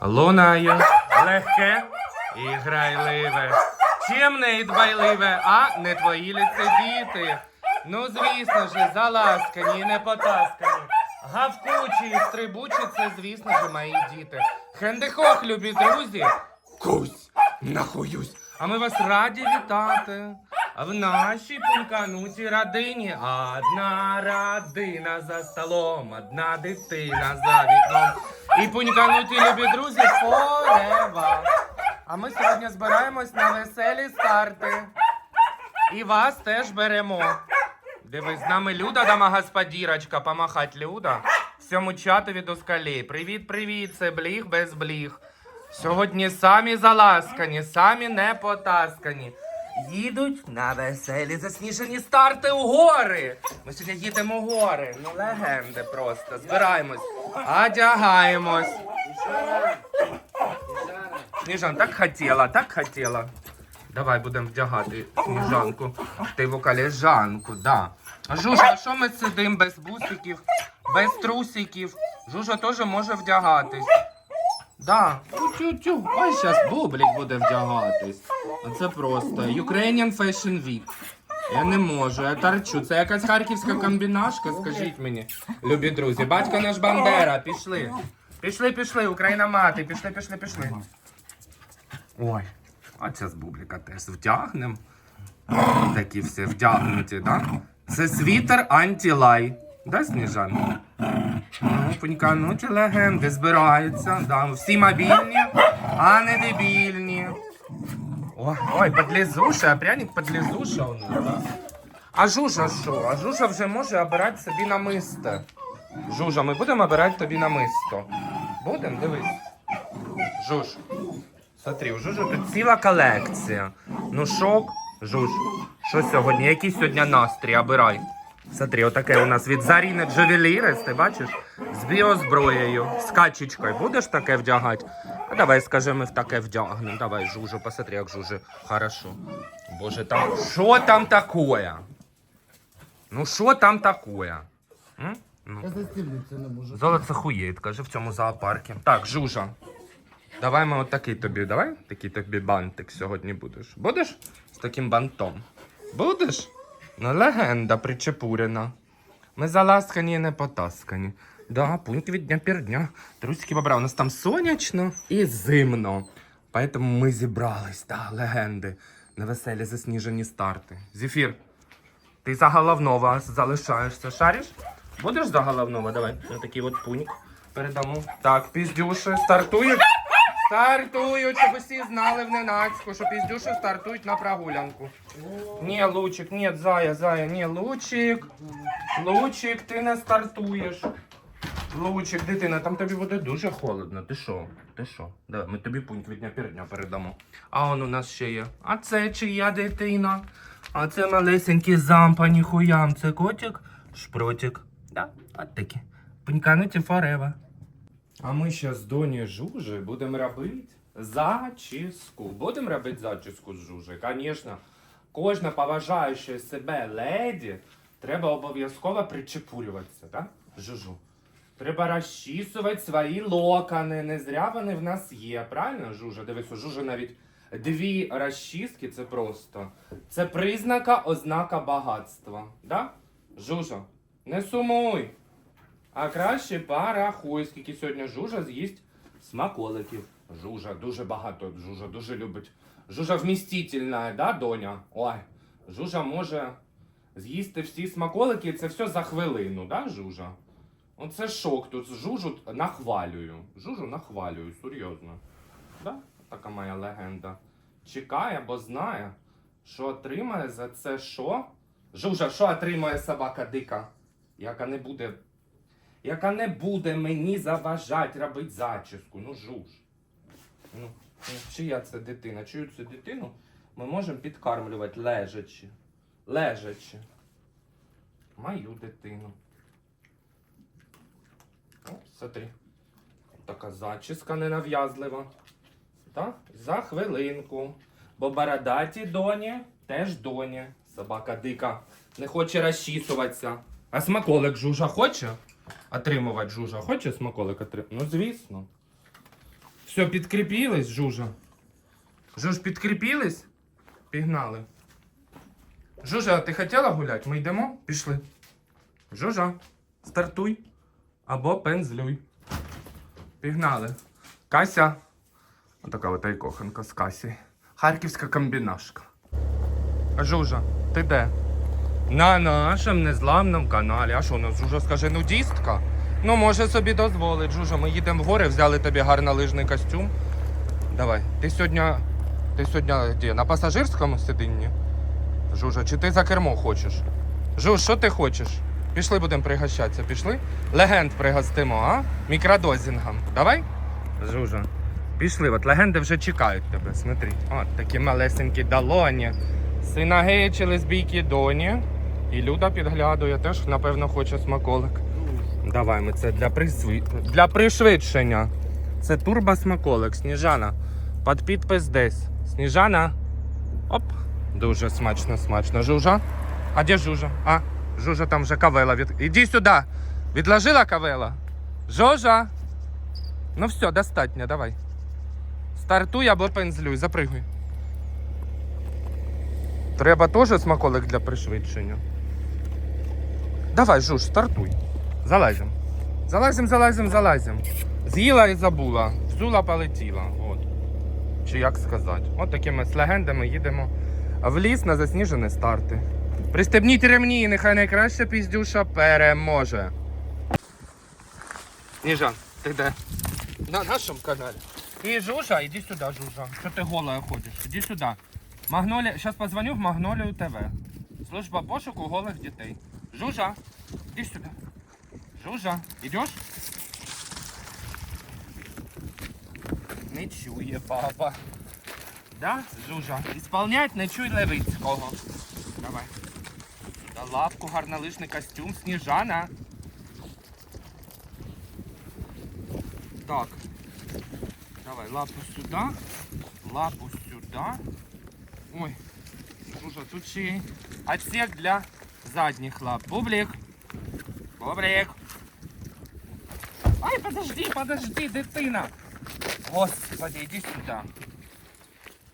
Лунає легке і грайливе. Чимне і дбайливе, а не твої ліце діти. Ну, звісно ж, заласкані не потаскані. Гавкучі і стрибучі, це, звісно ж, мої діти. Хендехох, любі друзі. Кусь, нахуюсь. А ми вас раді вітати. В нашій пунканутій родині одна родина за столом, одна дитина за вікном. І пунькануті любі друзі форева. А ми сьогодні збираємось на веселі старти. І вас теж беремо. Дивись, з нами Люда, домогосподірочка, помахать Люда. Всьому чатові до скалей. Привіт, привіт, це бліг без бліг. Сьогодні самі заласкані, самі не потаскані. Їдуть на веселі засніжені старти у гори. Ми сьогодні їдемо у гори. Ну, легенди просто. Збираємось, одягаємось. Сніжан, так хотіла, так хотіла. Давай будемо вдягати сніжанку. Ти вокаліжанку, да. Жужа, а що ми сидимо без бусиків, без трусиків? Жужа теж може вдягатись. Да. Тю-тю-тю. Ой, зараз бублік буде вдягатись. Оце просто. Ukrainian Fashion Week. Я не можу, я торчу. Це якась харківська комбінашка, скажіть мені. Любі друзі, батько наш Бандера, пішли. Пішли, пішли, Україна мати, пішли, пішли, пішли. Ой, а це з бубліка теж вдягнем. Такі всі вдягнуті, да? Це світер антилай. Да, Сніжан? Ну, Пунькануті легенди збираються. Да. Всі мобільні, а не дебільні. Ой, ой, подлізуша, а пряник подлізуша у нас, да? А Жужа що? А Жужа вже може обирати собі намисто. Жужа, ми будемо обирати тобі намисто. Будемо? Дивись. Жуж. Смотри, у Жужи тут ціла колекція. Ну шок, Жуж. Що сьогодні? Який сьогодні настрій? Обирай. Смотри, отаке у нас від Заріни Джавелірес, ти бачиш? З біозброєю, з качечкою. Будеш таке вдягати? А давай, скажи, ми в таке вдягнемо. Давай, Жужу, посмотри, як Жужи. Хорошо. Боже, там. Що там такое? Ну що там такое? М? Ну. Я застібнутися не можу. Золото хуєть, каже в цьому зоопарку. Так, Жужа. Давай ми от такий тобі, давай такий тобі бантик сьогодні будеш. Будеш з таким бантом? Будеш? Ну, легенда причепурена. Ми заласкані і не потаскані. Да, пункт від дня пір дня. Трусики бобра, у нас там сонячно і зимно. Поэтому ми зібрались, да, легенди. На веселі засніжені старти. Зефір, ти за головного залишаєшся. Шариш? Будеш за головного? Давай. На такий от пуньк передамо. Так, піздюші стартують. Стартують, щоб усі знали в ненацьку, що піздюші стартують на прогулянку. Ні, Лучик, ні, зая, зая, ні, Лучик. Лучик, ти не стартуєш. Лучик, дитина, там тобі буде дуже холодно. Ти що? Ти що? Давай, ми тобі пуньк від дня півдня передамо. А он у нас ще є. А це чия дитина? А це малесенький зампані хуям. Це котик? Шпротик. Да, от такі. Пунькануті форева. А ми ще з Доні Жужи будемо робити зачіску. Будемо робити зачіску з Жужи, звісно. Кожна поважаюча себе леді треба обов'язково причепурюватися, так? Жужу. Треба розчісувати свої локони. Не зря вони в нас є. Правильно, Жужа? Дивись, у Жужи навіть дві розчіски це просто. Це признака, ознака багатства. Да? Жужа, не сумуй. А краще порахуй, скільки сьогодні Жужа з'їсть смаколиків. Жужа, дуже багато. Жужа дуже любить. Жужа вмістительна, да, доня? Ой, Жужа може з'їсти всі смаколики, це все за хвилину, да, Жужа? Оце шок. Тут жужу нахвалюю. Жужу нахвалюю, серйозно. Да? Така моя легенда. Чекає, бо знає, що отримає за це що? Жужа, що отримає собака дика? Яка не буде. Яка не буде мені заважати робити зачіску. Ну жуж. Ну, ну, чия це дитина? Чию цю дитину ми можемо підкармлювати лежачи. Лежачи. Мою дитину. О, смотри. Така зачіска ненав'язлива. Так? За хвилинку. Бо бородаті доні теж доні. Собака дика. Не хоче розчісуватися. А смаколик жужа хоче? Отримувати жужа. Хоче смаколик отримати? Ну, звісно. Все, підкріпілись, Жужа? Жуж, підкріпілись? Пігнали. Жужа, ти хотіла гуляти? Ми йдемо? Пішли. Жужа, стартуй. Або пензлюй. Пігнали. Кася. Отака от айкоханка з Касі. Харківська комбінашка. Жужа, ти де? На нашому незламному каналі. А що, у нас Жужа скаже нудістка? Ну, може собі дозволить, Жужа. Ми їдемо в гори, взяли тобі гарний лижний костюм. Давай. Ти сьогодні. Ти сьогодні де? На пасажирському сидінні? Жужа, чи ти за кермо хочеш? Жуж, що ти хочеш? Пішли будемо пригощатися, пішли? Легенд пригостимо, а? Мікродозінгом. Давай? Жужа. Пішли, от легенди вже чекають тебе, смотри. От такі малесенькі долоні. Сина геї лесбійки доні. І Люда підглядує, теж, напевно, хоче смаколик. Давай, ми це для, присви... для пришвидшення. Це турбосмаколик, Сніжана. Під підпис десь. Сніжана. Оп. Дуже смачно, смачно. Жужа? А де Жужа? А, Жужа там вже кавела. Від... Іди сюди. Відложила кавела. Жожа. Ну все, достатньо, давай. Стартуй або пензлюй, запригуй. Треба теж смаколик для пришвидшення. Давай, Жуж, стартуй. Залазим. Залазим, залазим, залазим. З'їла і забула. Взула полетіла. От. Чи як сказати? От такими з легендами їдемо в ліс на засніжені старти. Пристебніть ремні, нехай найкраща піздюша переможе. Ніжан, ти де? На нашому каналі. І Жужа, іди сюди, Жужа. Що ти голая ходиш? Іди сюди. Магнолія, зараз позвоню в Магнолію ТВ. Служба пошуку голих дітей. Жужа, іди сюди. Жужа, йдеш? Не чує папа. Да, Жужа? Ісполнять не чуй Левицького. Давай. Да лапку, гарнолижний костюм, Сніжана. Так. Давай, лапу сюда, лапу сюда. Ой, Жужа, тут ще отсек для задніх лап. Бублик. Бублик. Ай, подожди, подожди, дитина. Господи, иди сюда.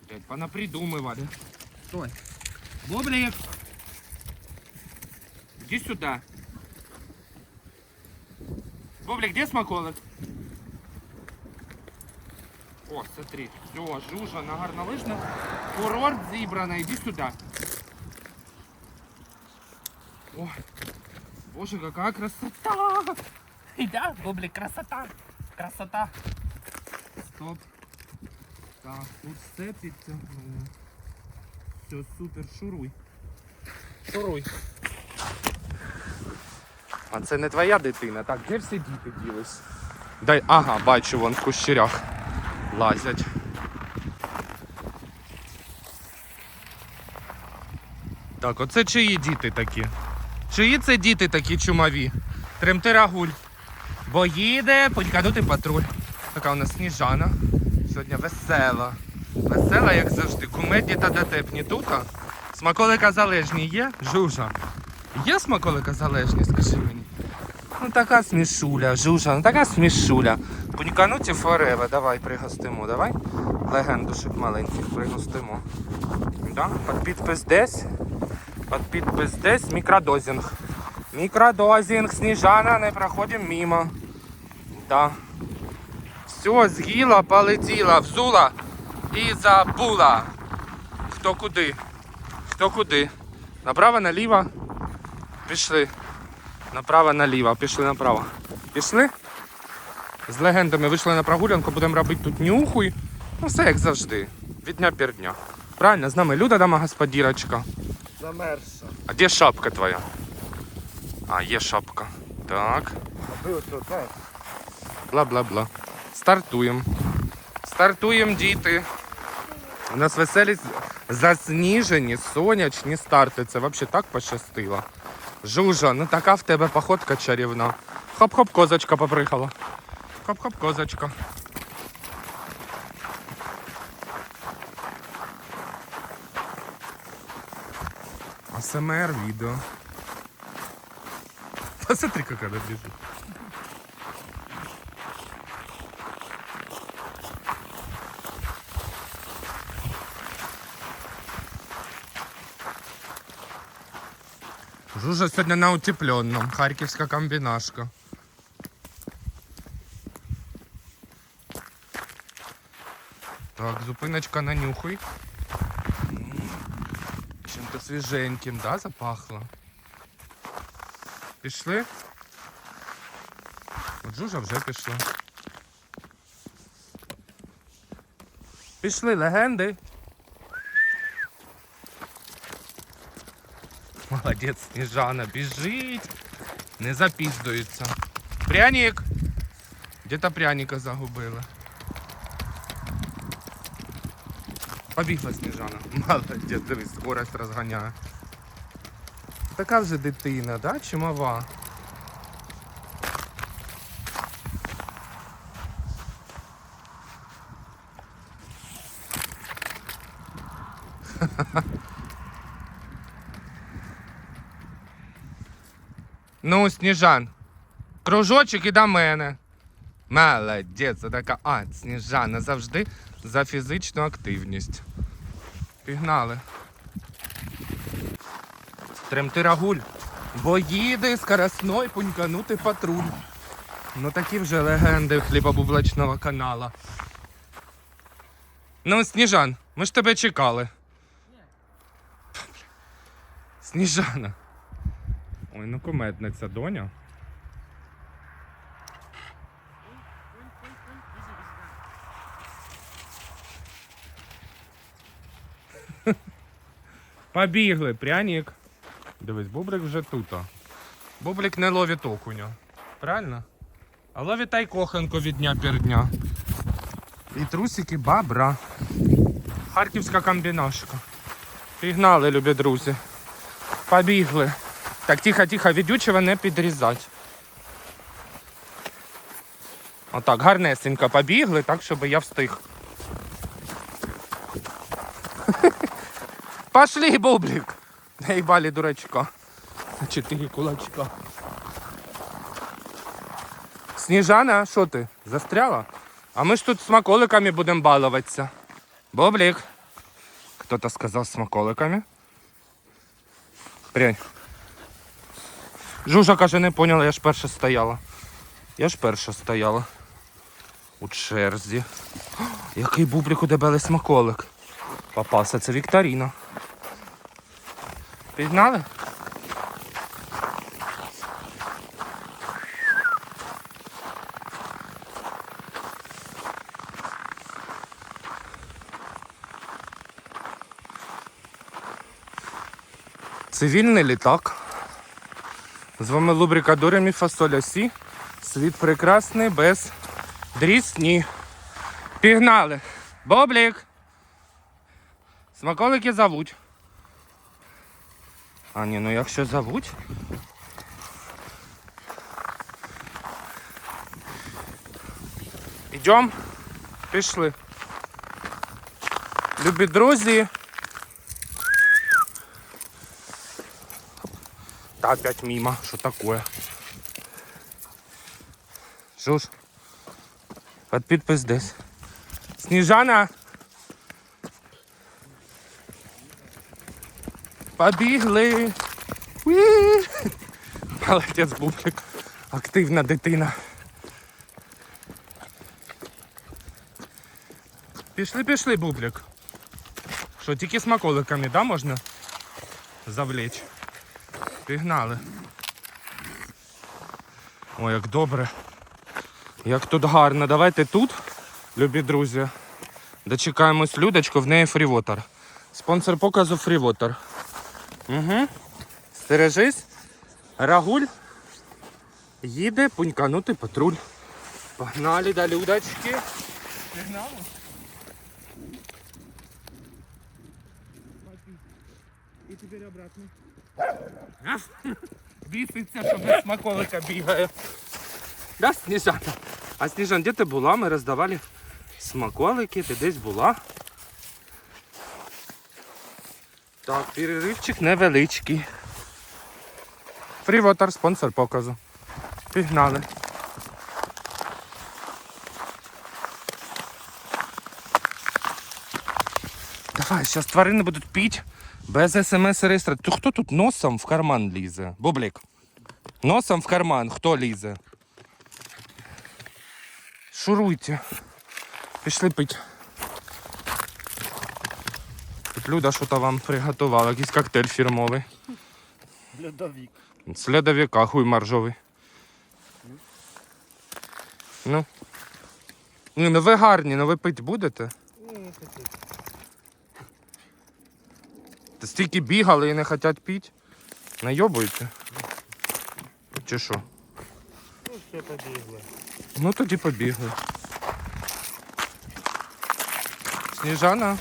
Блядь, понапридумывали. Стой. Бублик. Иди сюда. Бублик, где смаколик? О, смотри, все, жужа на гарнолижних. Курорт зібрано, іди сюди. О, боже, какая красота! Да, бублик, красота! Красота! Стоп. Так, тут все підтягнуло. Все, супер, шуруй. Шуруй. А це не твоя дитина. Так, де всі діти ділись? Дай, ага, бачу, вон в кущерях лазять. Так, оце чиї діти такі? Чиї це діти такі чумові? Тремтирагуль. Бо їде поньканути патруль. Така у нас сніжана. Сьогодні весела. Весела, як завжди. Кумедні та дотепні. Тута. Смаколика залежні є? Жужа. Є смаколика залежні, скажи мені. Ну така смішуля, жужа, ну така смішуля. Пунькануті форева, давай пригостимо, давай. Легендушек маленьких пригостимо. Да? Під підпис десь. Під підпис десь мікродозінг. Мікродозінг, сніжана, не проходимо мимо. Да. Все, з'їла, полетіла, взула і забула. Хто куди? Хто куди? Направо, наліво. Пішли. Направо, наліво. Пішли направо. Пішли? З легендами вийшли на прогулянку, будемо робити тут нюхуй. Ну все як завжди. Від дня пір дня. Правильно, з нами Люда дома господірочка. Замерзша. А де шапка твоя? А, є шапка. Так. Бла-бла-бла. Стартуємо. Стартуємо, діти. У нас веселі засніжені, сонячні старти. Це взагалі так пощастило. Жужа, ну така в тебе походка чарівна. Хоп-хоп, козочка поприхала. Хоп-хоп, козочка. АСМР відео. Посмотри, как она бежит. Жужа сьогодні на утепленном. Харківська комбінашка. Так, зупиночка на нюхуй. Свіженьким, да, запахло? Пішли? От Жужа вже пішла. Пішли легенди. Молодець, Сніжана, біжить. Не запіздується. Пряник! Де-то пряника загубила. Побігла Сніжана. Молодець, дивись, скорость розганяє. Така вже дитина, да? Чимова. Ну, Сніжан, кружочок і до мене. Молодець, це така. А, Сніжана завжди за фізичну активність. Пігнали. Тремти рагуль. Бо їде скоросной пуньканути патруль. Ну такі вже легенди хлібобублачного канала. Ну, Сніжан, ми ж тебе чекали. Сніжана. Ой, ну кумедниця доня. Побігли, пряник. Дивись, бублик вже тут. Бублик не ловить окуня. Правильно? А ловить тайкоханку від дня пір дня. І трусики бабра. Харківська комбінашка. Пігнали, любі друзі. Побігли. Так, тихо, тихо, ведючого не підрізати. Отак, гарнесенько побігли, так, щоб я встиг. Пошли, бублик. Наїбали дурачка. На чотири кулачка. Сніжана, що ти? Застряла? А ми ж тут смаколиками будемо балуватися. Бублик. Хто-то сказав смаколиками. Прянь. Жужа каже, не поняла, я ж перша стояла. Я ж перша стояла. У черзі. О, який бублик у дебелий смаколик. Попався, це Вікторіна. Пігнали? Цивільний літак. З вами лубрикадорами фасоля Сі. Світ прекрасний без дрісні. Пігнали. Боблік. Смаколики зовуть. А ні, ну якщо зовуть. Ідем. Пішли. Любі друзі. Та опять мимо. Что такое? Жуж. Под підпис десь. Сніжана. Побігли. Молодець бублик. Активна дитина. Пішли, пішли, бублик. Що, тільки смаколиками, да, можна завлечь? Пігнали. Ой, як добре. Як тут гарно. Давайте тут, любі друзі, дочекаємось Людочку, в неї фрівотер. Спонсор показу фрівотер. Угу. Стережись. Рагуль. Їде пуньканути патруль. Погнали до Людочки. Пігнали. І тепер обратно. Біситься, що без смаколика бігає. Да, Сніжана? А Сніжан, де ти була? Ми роздавали смаколики, ти десь була. Так, переривчик невеличкий. Фрівотар, спонсор показу. Пігнали. Давай, зараз тварини будуть піть, Без смс реєстрації. То хто тут носом в карман лізе? Бублік. Носом в карман хто лізе? Шуруйте. Пішли пить. Люда що то вам приготувала, якийсь коктейль фірмовий. Льодовік. З льодовика, хуй маржовий. Ну. Ні, ну ви гарні, ну ви пить будете? Та стільки бігали і не хочуть пити. Найобуєте? Чи що? Ну, все побігли. Ну тоді побігли. Сніжана.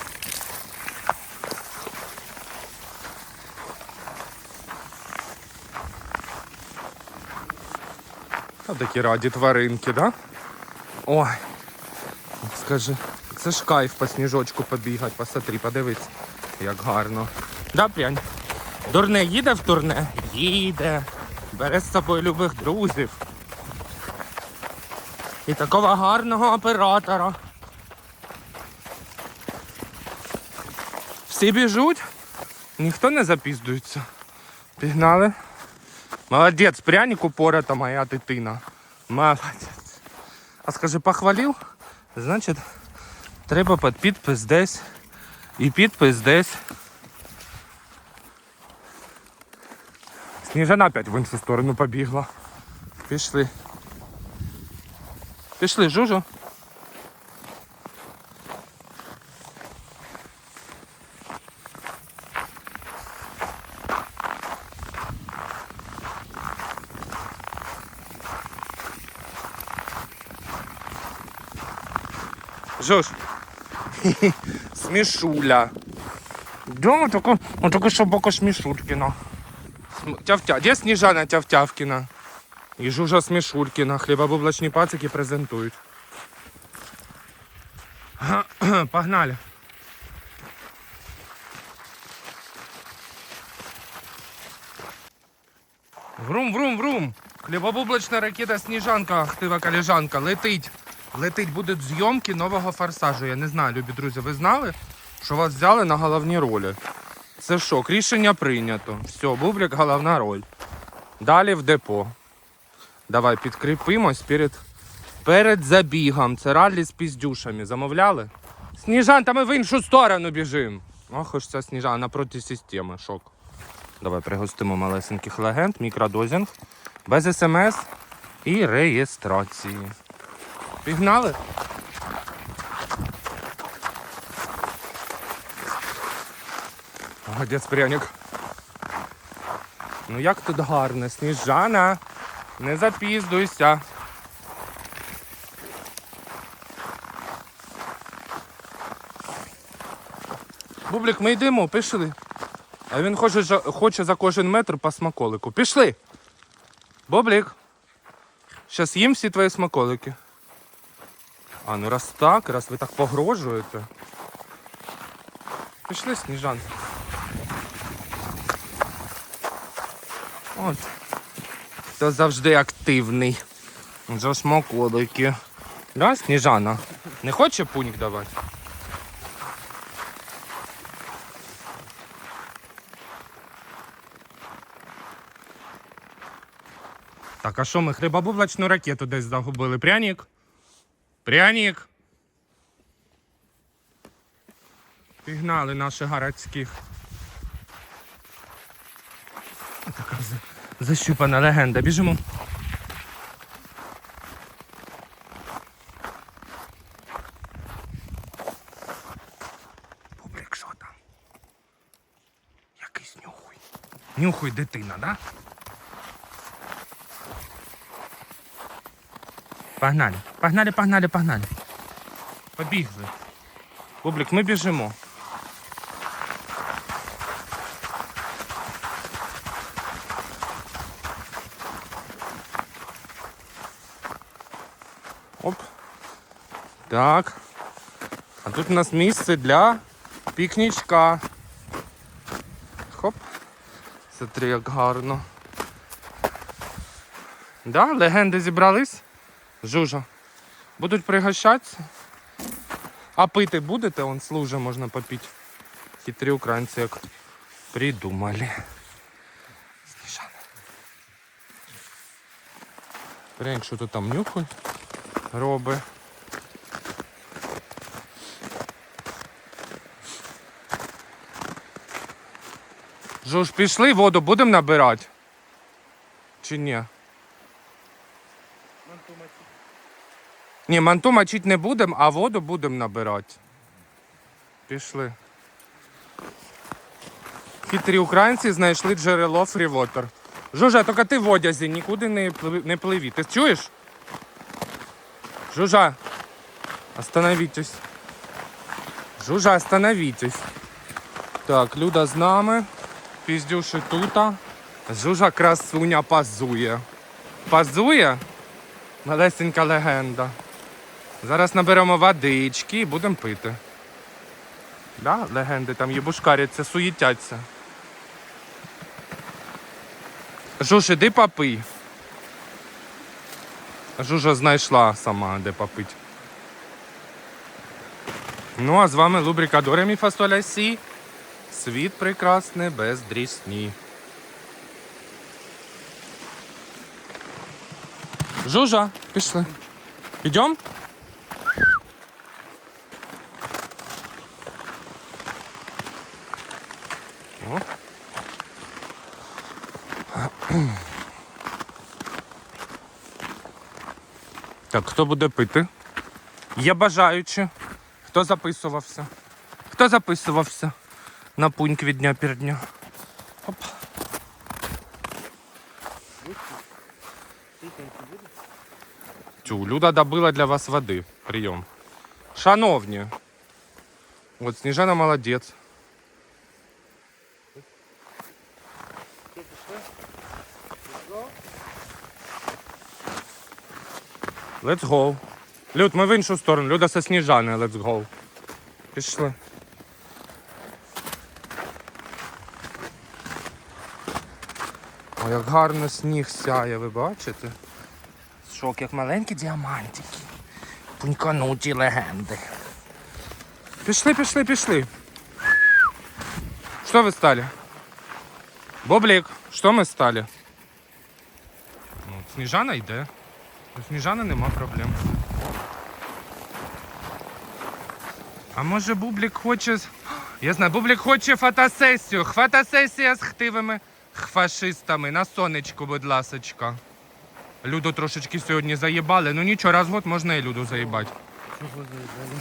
А такі раді тваринки, да? Ой. Скажи, це ж кайф по сніжочку побігати, посмотри, подивись, як гарно. Да, прянь? Дурне їде в турне? Їде. Бере з собою любих друзів. І такого гарного оператора. Всі біжуть, ніхто не запіздується. Пігнали. Молодець, пряник упората моя дитина. Молодець. А скажи, похвалив? Значить, треба під підпис десь. І підпис десь. Сніжана опять в іншу сторону побігла. Пішли. Пішли, Жужу. Жуж. Смішуля. Да, тако, он тако собака Смішулькіна. См- Тявтя. Де Сніжана Тявтявкіна? І Жужа Смішулькіна. Хлібобублачні пацики презентують. Погнали. Врум, врум, врум. Хлібобублачна ракета Сніжанка, ахтива колежанка, летить. Летить будуть зйомки нового форсажу. Я не знаю, любі друзі, ви знали, що вас взяли на головні ролі? Це шок, рішення прийнято. Все, бублик головна роль. Далі в депо. Давай підкріпимось перед, перед забігом. Це раллі з піздюшами. Замовляли? Сніжан, та ми в іншу сторону біжимо. Ох, уж ця сніжана напроти системи. Шок. Давай пригостимо малесеньких легенд, мікродозінг, без смс і реєстрації. Пігнали? Молодець, пряник. Ну як тут гарно, сніжана. Не запіздуйся. Бублік, ми йдемо, пішли. А він хоче, хоче за кожен метр по смаколику. Пішли. Бублік. Щас їм всі твої смаколики. А, ну раз так, раз ви так погрожуєте. Пішли, Сніжан. От. Хто завжди активний. За смаколики. Да, Сніжана? Не хоче пуньк давати? Так, а що ми хлібобублачну ракету десь загубили? Пряник? Пряник. Пігнали наших городських. Така защупана легенда. Біжимо. Бублик, що там? Якийсь нюхуй. Нюхуй дитина, да? Погнали, погнали, погнали, погнали. Побігли. Бублик, ми біжимо. Оп. Так. А тут у нас місце для пікнічка. Хоп. Смотри, як гарно. Да, легенди зібрались. Жужа. Будуть пригощатися. А пити будете? Он служа можна попити. Хитрі українці як придумали. Снежана. Прянь, що то там нюхай робить. Жуж, пішли, воду будемо набирати? Чи ні? Ні, манту мочити не будемо, а воду будемо набирати. Пішли. Хитрі українці знайшли джерело фрівотер. Жужа, тільки ти в одязі, нікуди не, не пливі. Ти чуєш? Жужа, остановитесь. Жужа, остановитесь. Так, Люда з нами. Піздюши тута. Жужа красуня пазує. Пазує? Малесенька легенда. Зараз наберемо водички і будемо пити. Да, легенди там їбушкаряться, суїтяться. Жуж, іди попий. Жужа знайшла сама, де попити. Ну, а з вами Лубрика Доремі Фасоля Сі. Світ прекрасний без дрісні. Жужа, пішли. Ідем? Так, хто буде пити? Є бажаючі. Хто записувався? Хто записувався на пуньк від дня перед дня? Оп. Тю, Люда добила для вас води. Прийом. Шановні. От Сніжана молодець. Let's go. Люд, ми в іншу сторону. Люда со Сніжаною. Let's go. Пішли. Ой, як гарно сніг сяє, ви бачите? Шок, як маленькі діамантики. Пунькануті легенди. Пішли, пішли, пішли. Що ви стали? Боблік, що ми стали? Ну, Сніжана йде. У Сніжани нема проблем. А може Бублік хоче. Я знаю, Бублік хоче фотосесію. Фотосесія з хтивими фашистами. На сонечку, будь ласочка. Люду трошечки сьогодні заїбали. Ну нічого, раз в год можна і Люду заїбати.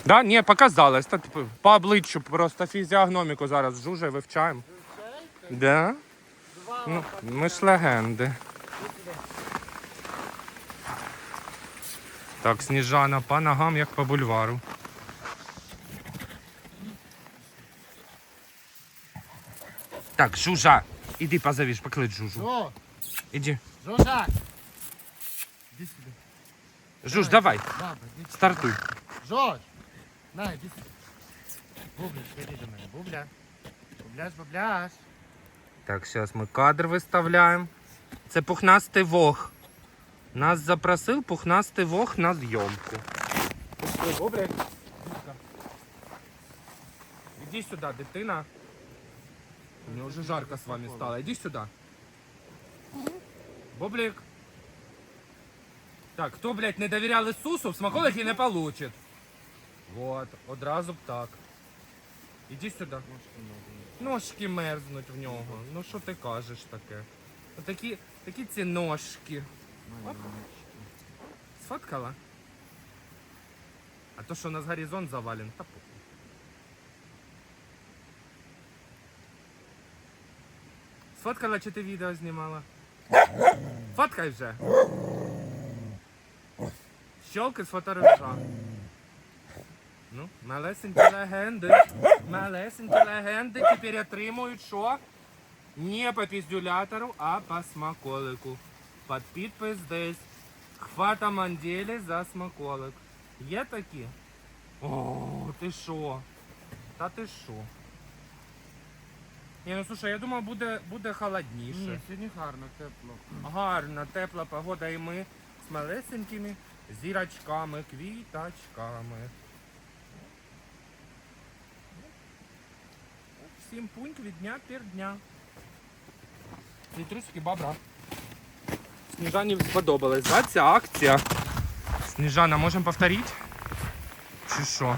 Да, ні, показалось. Та, типу, по обличчю просто фізіогноміку зараз жуже вивчаємо. Да? Ну, ми ж легенди. Так, Сніжана по ногам, як по бульвару. Так, Жужа, іди позовіш, поклич Жужу. О, Іди. Жужа! Іди сюди. Жуж, давай, Баба, іди. стартуй. Жож! На, іди сюди. Бубля, іди до мене. Бубля. Бубляш, бубляш. Так, зараз ми кадр виставляємо. Це пухнастий вог. Нас запросив пухнастий вог на зйомку. Пішли, Бобрик. Іди сюди, дитина. Мені вже жарко з вами стало. Іди сюди. Боблик. Так, хто, блядь, не довіряв Ісусу, смаколики не получить. Вот, одразу б так. Іди сюди. Ножки мерзнуть в нього. Ну що ти кажеш таке? Такі, такі ці ножки. Сфоткала? А то, що у нас горизонт завален, та похуй. Сфоткала чи ти відео знімала? Фоткай вже. Щелки з фоторежа. Ну, малесенькі легенди. Малесенькі легенди тепер отримують що? Не по піздюлятору, а по смаколику. Под підпис десь. Хвата манділі за смаколик. Є такі? О, ти що? Та ти що? Ні, ну слушай, я думав, буде, буде холодніше. Ні, сьогодні гарно, тепло. Гарна, тепла погода і ми з малесенькими зірочками, квіточками. Всім пуньк від дня пір дня. Вітрусики бабра. Сніжані сподобалась, да, ця акція. Сніжана, можемо повторити? Чи що?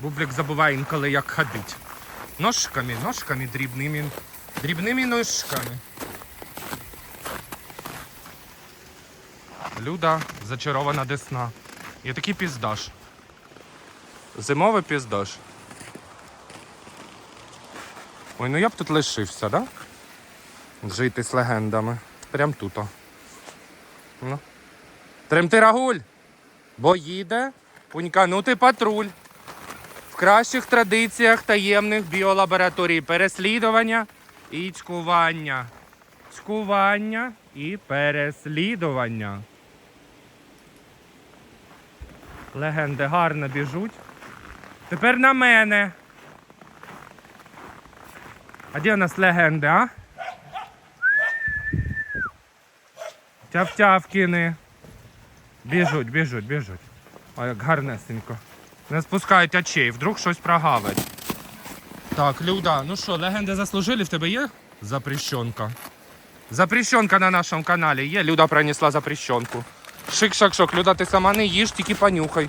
Бублик забуває інколи, як ходить. Ножками, ножками дрібними. Дрібними ножками. Люда зачарована десна. І такий піздаш. Зимовий піздаш. Ой, ну я б тут лишився, да? Жити з легендами. Прям тут. Ну. Тремти рагуль. Бо їде пуньканути патруль. В кращих традиціях таємних біолабораторій переслідування і цькування. Цькування і переслідування. Легенди гарно біжуть. Тепер на мене. А де у нас легенди, а? Тяв-тявкіни. Біжуть, біжуть, біжуть. А як гарнесенько. Не спускають очей, вдруг щось прогавить. Так, Люда, ну що, легенди заслужили, в тебе є запрещенка? Запрещенка на нашому каналі є. Люда принесла запрещенку. Шик-шак-шок, Люда, ти сама не їж, тільки понюхай.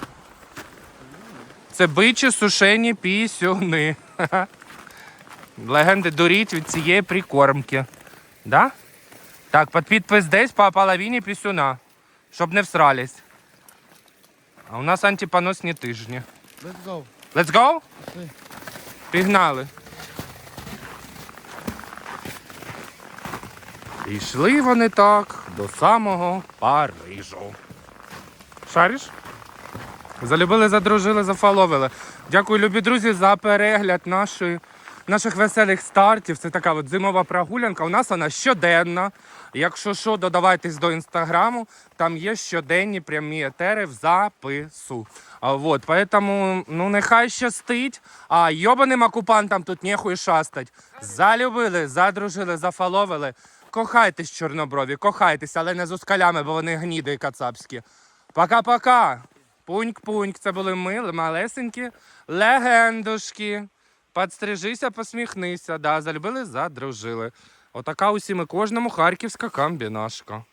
Це бичі сушені пісюни. Легенди дуріть від цієї прикормки. Да? Так, під підпис десь по половині пісюна. Щоб не всрались. А у нас антипоносні тижні. Let's go. Let's go? Пішли. Пігнали. І йшли вони так до самого Парижу. Шариш? Залюбили, задружили, зафоловили. Дякую, любі друзі, за перегляд нашої, наших веселих стартів. Це така от зимова прогулянка. У нас вона щоденна. Якщо що, додавайтесь до інстаграму, там є щоденні прямі етери в запису. А вот, поэтому, ну нехай щастить, а йобаним окупантам тут нехуй шастать. Залюбили, задружили, зафоловили. Кохайтесь, чорноброві, кохайтесь, але не з ускалями, бо вони гніди кацапські. Пока-пока. Пуньк-пуньк. Це були ми, малесенькі легендушки. Подстрижися, посміхнися. Да, залюбили, задружили. Отака усім і кожному харківська камбінашка.